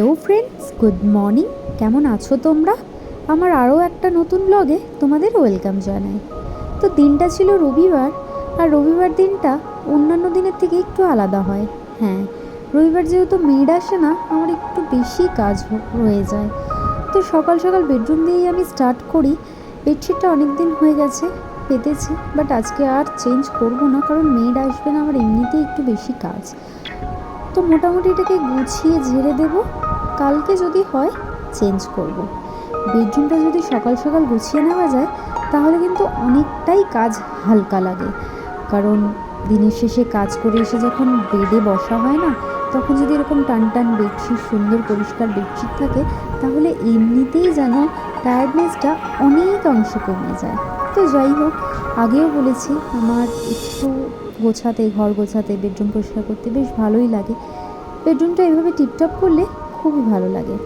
Hello friends good morning কেমন আছো তোমরা? আমার আরও একটা নতুন ব্লগে তোমাদের ওয়েলকাম জানাই। তো দিনটা ছিল রবিবার, আর রবিবার দিনটা অন্যান্য দিনের থেকে একটু আলাদা হয়। হ্যাঁ রবিবার যেহেতু মেড আসে না, আমার একটু বেশি কাজ হয়ে যায়। তো সকাল সকাল বেডরুম দিয়েই আমি স্টার্ট করি। বেডশিটটা অনেক দিন হয়ে গেছে, পেতেছি বাট আজকে আর চেঞ্জ করব না, কারণ মেড আসবে না, আমার এমনিতেই একটু বেশি কাজ। তো মোটামুটি এটাকে গুছিয়ে ঝেড়ে দেব। কালকে যদি হয় চেঞ্জ করব। বেডরুমটা যদি সকাল সকাল গুছিয়ে নেওয়া যায়, তাহলে কিন্তু অনেকটাই কাজ হালকা লাগে। কারণ দিনের শেষে কাজ করে এসে যখন বেডে বসা হয় না, তখন যদি এরকম টান টান বেডশিট সুন্দর পরিষ্কার বেডশিট থাকে, তাহলে এমনিতেই যেন টায়ার্ডনেসটা অনেক অংশে কমে যায়। তো যাই হোক, আগেও বলেছি, আমার একটু গোছাতে, ঘর গোছাতে বেডরুম পরিষ্কার করতে বেশ ভালোই লাগে। বেডরুমটা এভাবে টিপটপ করলে খুবই ভালো লাগে।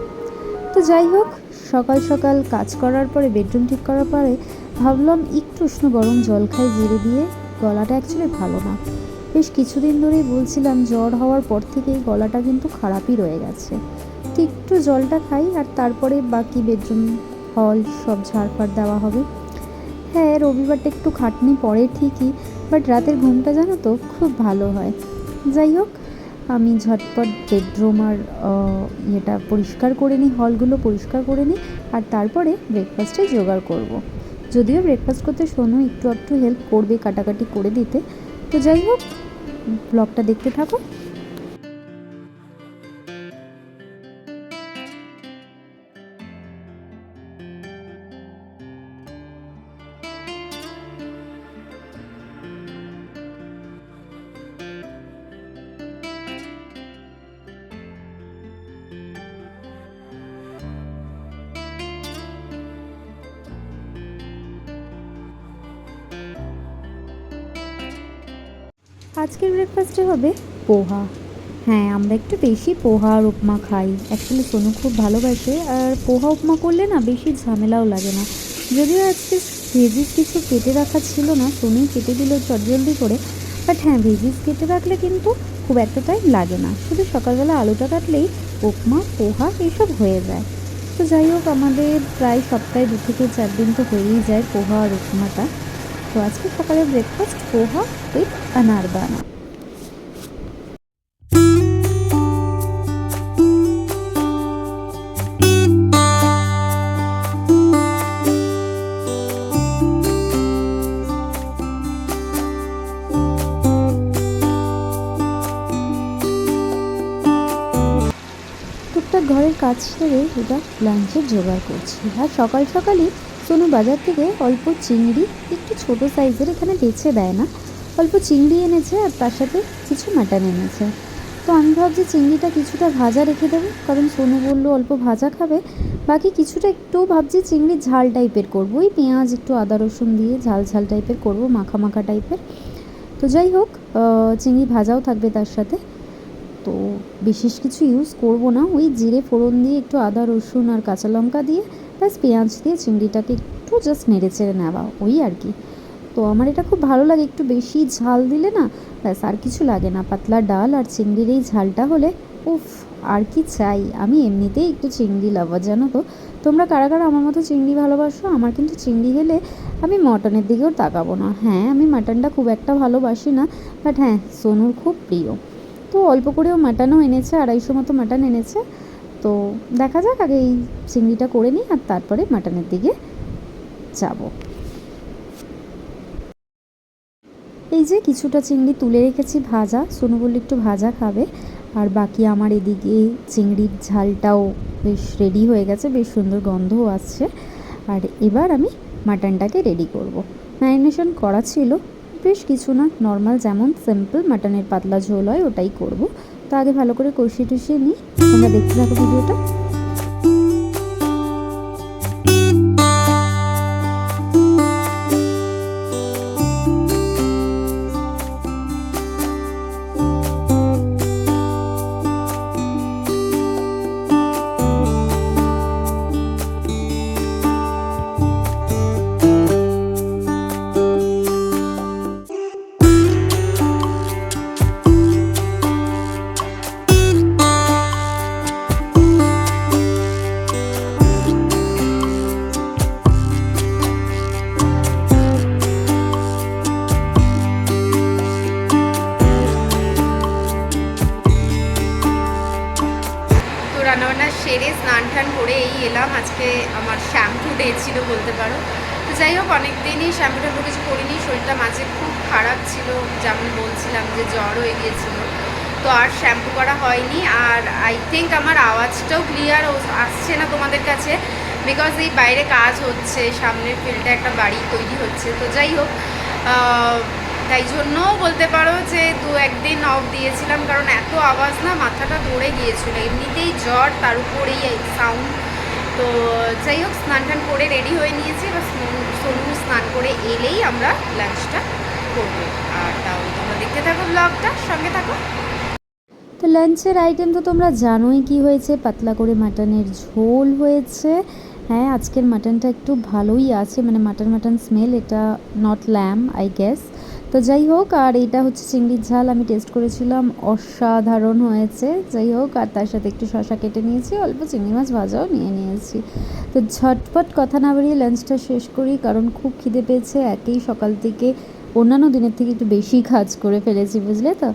তো যাই হোক, সকাল সকাল কাজ করার পরে বেডরুম ঠিক করার পরে ভাবলাম একটু উষ্ণ গরম জল খাই, জিরে দিয়ে। গলাটা অ্যাকচুয়ালি ভালো না। বেশ কিছুদিন ধরেই বলছিলাম, জ্বর হওয়ার পর থেকেই গলাটা কিন্তু খারাপই রয়ে গেছে। তো একটু জলটা খাই আর তারপরে বাকি বেডরুম হল সব ঝাড়ফাড় দেওয়া হবে। হ্যাঁ রবিবারটা একটু খাটনি পড়ে ঠিকই বাট রাতের ঘুমটা জানো তো, খুব ভালো হয়। যাই হোক আমি ঝটপট বেডরুম আর ইয়েটা পরিষ্কার করে নিই হলগুলো পরিষ্কার করে নিই, আর তারপরে ব্রেকফাস্টে জোগাড় করব। যদিও ব্রেকফাস্ট করতে শোনো একটু একটু হেল্প করবে কাটাকাটি করে দিতে তো যাই হোক ব্লগটা দেখতে থাকো আজকের ব্রেকফাস্টে হবে পোহা। হ্যাঁ আমরা একটু বেশি পোহা আর উপমা খাই। অ্যাকচুয়ালি সোনু খুব ভালোবাসে আর পোহা উপমা করলে না বেশি ঝামেলাও লাগে না। যদিও আজকে ভেজিস কিছু কেটে রাখা ছিল না সোনুই কেটে দিল চটজলদি করে। বাট হ্যাঁ ভেজিস কেটে রাখলে কিন্তু খুব একটা টাইম লাগে না। শুধু সকালবেলা আলুটা কাটলেই উপমা, পোহা এইসব হয়ে যায়। তো যাই হোক, আমাদের প্রায় সপ্তাহে দু থেকে চার দিন তো হয়েই যায় পোহা আর উপমাটা। তো আজকে সকালে ব্রেকফাস্ট পোহা উইথ আনারদানা টুকটাক ঘরের কাজ সেরে এটা লাঞ্চের জোগাড় করছি। আর সকাল সকালই সোনু বাজার থেকে অল্প চিংড়ি, একটু ছোট সাইজের এখানে বেছে দেয় না। অল্প চিংড়ি এনেছে আর তার সাথে কিছু মাটন এনেছে। তো আমি ভাবছি চিংড়িটা কিছুটা ভাজা রেখে দেবো, কারণ সোনু বলল অল্প ভাজা খাবে। বাকি কিছুটা একটু ভাবছি চিংড়ির ঝাল টাইপের করব। ওই পেঁয়াজ, একটু আদা, রসুন দিয়ে ঝাল ঝাল টাইপের করব, মাখা মাখা টাইপের। তো যাই হোক চিংড়ি ভাজাও থাকবে তার সাথে। তো বিশেষ কিছু ইউজ করব না। ওই জিরে ফোড়ন দিয়ে একটু আদা, রসুন আর কাঁচা লঙ্কা দিয়ে ব্যাস পেঁয়াজ দিয়ে চিংড়িটাকে একটু জাস্ট নেড়ে চেড়ে নেওয়া, ওই আর কি। তো আমার এটা খুব ভালো লাগে, একটু বেশি ঝাল দিলে না, ব্যাস আর কিছু লাগে না। পাতলা ডাল আর চিংড়ির এই ঝালটা হলে, উফ, আর কি চাই? আমি এমনিতেই একটু চিংড়ি লাভার জানো তো? তোমরা কারা কারা আমার মতো চিংড়ি ভালোবাসো? আমার কিন্তু চিংড়ি হলে আমি মটনের দিকেও তাকাবো না। হ্যাঁ আমি মাটনটা খুব একটা ভালোবাসি না বাট হ্যাঁ সোনুর খুব প্রিয়। তো অল্প করেও মাটনও এনেছে, আড়াইশো মতো মাটন এনেছে। তো দেখা যাক, আগে এই চিংড়িটা করে নিই আর তারপরে মাটনের দিকে যাব। এই যে কিছুটা চিংড়ি তুলে রেখেছি ভাজা, সোনু বললে একটু ভাজা খাবে। আর বাকি আমার এদিকে চিংড়ির ঝালটাও বেশ রেডি হয়ে গেছে, বেশ সুন্দর গন্ধও আসছে। আর এবার আমি মাটনটাকে রেডি করব। ম্যারিনেশন করা ছিল, বেশ কিছু না নর্মাল যেমন সিম্পল মাটনের পাতলা ঝোল হয় ওটাই করব। তো আগে ভালো করে কষিয়ে টষিয়ে নিই। তোমরা দেখতে থাকো ভিডিওটা। সেরে স্নান টান করে এই এলাম। আজকে আমার শ্যাম্পু ডে ছিল বলতে পারো। তো যাই হোক অনেক দিনই শ্যাম্পু ট্যাম্পু কিছু করিনি। শরীরটা মাঝে খুব খারাপ ছিল, যেমন বলছিলাম যে জ্বর হয়ে গিয়েছিল তো আর শ্যাম্পু করা হয়নি। আর আই থিঙ্ক আমার আওয়াজটাও ক্লিয়ার আসছে না তোমাদের কাছে। বিকজ এই বাইরে কাজ হচ্ছে, সামনের ফিল্ডে একটা বাড়ি তৈরি হচ্ছে। তো যাই হোক তাই জন্যও বলতে পারো যে দু একদিন অফ দিয়েছিলাম, কারণ এত আওয়াজ না মাথাটা ধরে গিয়েছিল। এমনিতেই জ্বর, তার উপরেই এই সাউন্ড তো যাই হোক, স্নান টান করে রেডি হয়ে নিয়েছি, এবার সোনু- সোনু স্নান করে এলেই আমরা লাঞ্চটা করব। আর তাহলে তোমরা দেখতে থাকো ব্লগটা সঙ্গে থাকো। তো লাঞ্চের আইটেম তো তোমরা জানোই কি হয়েছে, পাতলা করে মাটনের ঝোল হয়েছে। হ্যাঁ আজকের মাটনটা একটু ভালোই আছে মানে মাটন মাটন স্মেল এটা নট ল্যাম আই গেস তো যাই হোক, আর এটা হচ্ছে চিংড়ির ঝাল। আমি টেস্ট করেছিলাম, অসাধারণ হয়েছে। যাই হোক, আর তার সাথে একটু শশা কেটে নিয়েছি, অল্প চিংড়ি মাছ ভাজাও নিয়ে নিয়েছি। তো ঝটপট কথা না বাড়িয়ে লাঞ্চটা শেষ করি, কারণ খুব খিদে পেয়েছে। একেই সকাল থেকে, অন্যান্য দিনের থেকে একটু বেশি কাজ করে ফেলেছি, বুঝলে তো?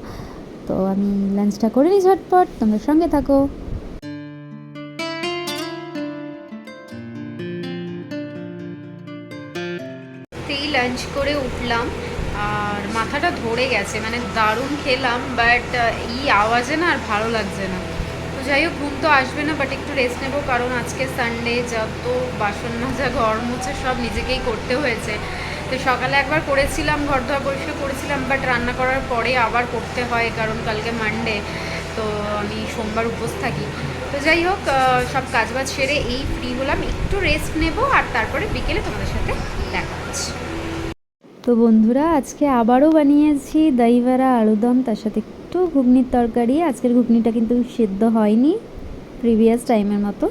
তো আমি লাঞ্চটা করে নিই ঝটপট, তোমরা সঙ্গে থাকো। লাঞ্চ করে উঠলাম। আর মাথাটা ধরে গেছে মানে দারুণ খেলাম বাট এই আওয়াজে না আর ভালো লাগছে না। তো যাই হোক, ঘুম তো আসবে না বাট একটু রেস্ট নেব, কারণ আজকে সানডে যত বাসন মাজা, ঘর মুছে, সব নিজেকেই করতে হয়েছে। তো সকালে একবার করেছিলাম, ঘর ধোয়া পরিষ্কার করেছিলাম বাট রান্না করার পরে আবার করতে হয়, কারণ কালকে মানডে তো আমি সোমবার উপোস থাকি। তো যাই হোক সব কাজবাজ সেরে এই ফ্রি হলাম, একটু রেস্ট নেব, আর তারপরে বিকেলে হচ্ছে তো বন্ধুরা, আজকে আবারও বানিয়েছি দইবড়া আলুদম। তার সাথে একটু ঘুগনির তরকারি। আজকের ঘুগনিটা কিন্তু সেদ্ধ হয়নি প্রিভিয়াস টাইমের মতো।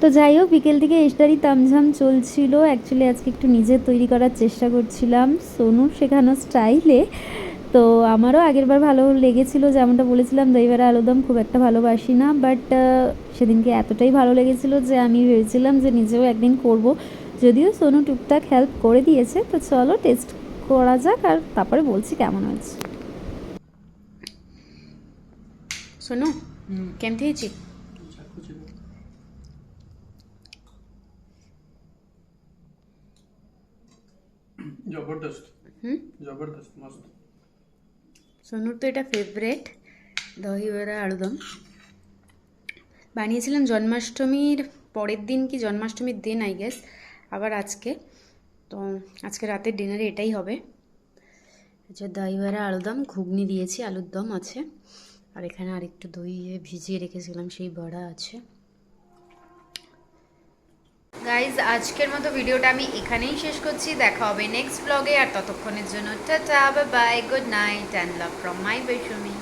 তো যাই হোক, বিকেল থেকে এসটারই তামঝাম চলছিল। অ্যাকচুয়ালি আজকে একটু নিজে তৈরি করার চেষ্টা করছিলাম সোনু শেখানো স্টাইলে তো আমারও আগেরবার ভালো লেগেছিল, যেমনটা বলেছিলাম, দইবড়া আলুদম খুব একটা ভালোবাসি না। বাট সেদিনকে এতটাই ভালো লেগেছিল যে আমি ভেবেছিলাম যে নিজেও একদিন করব। যদিও সোনু টুকটাক হেল্প করে দিয়েছে। তো চলো টেস্ট করা যাক আর তারপরে বলছি কেমন হয়েছে। শোনো কেমন হয়েছে? হুম? সোনুর তো এটা ফেভারেট দহিবড়া আলুদম। বানিয়েছিলাম জন্মাষ্টমীর পরের দিন কি জন্মাষ্টমীর দিন আই গেস আবার আজকে। তো আজকে রাতের ডিনারে এটাই হবে। যে দহিবড়া আলুদম ঘুগনি দিয়েছি, আলুর দম আছে। আর এখানে আরেকটু দই ভিজিয়ে রেখেছিলাম, সেই বড়া আছে। গাইজ আজকের মতো ভিডিওটা আমি এখানেই শেষ করছি। দেখা হবে নেক্সট ব্লগে আর ততক্ষণের জন্য tata bye good night and love from my বৈষমী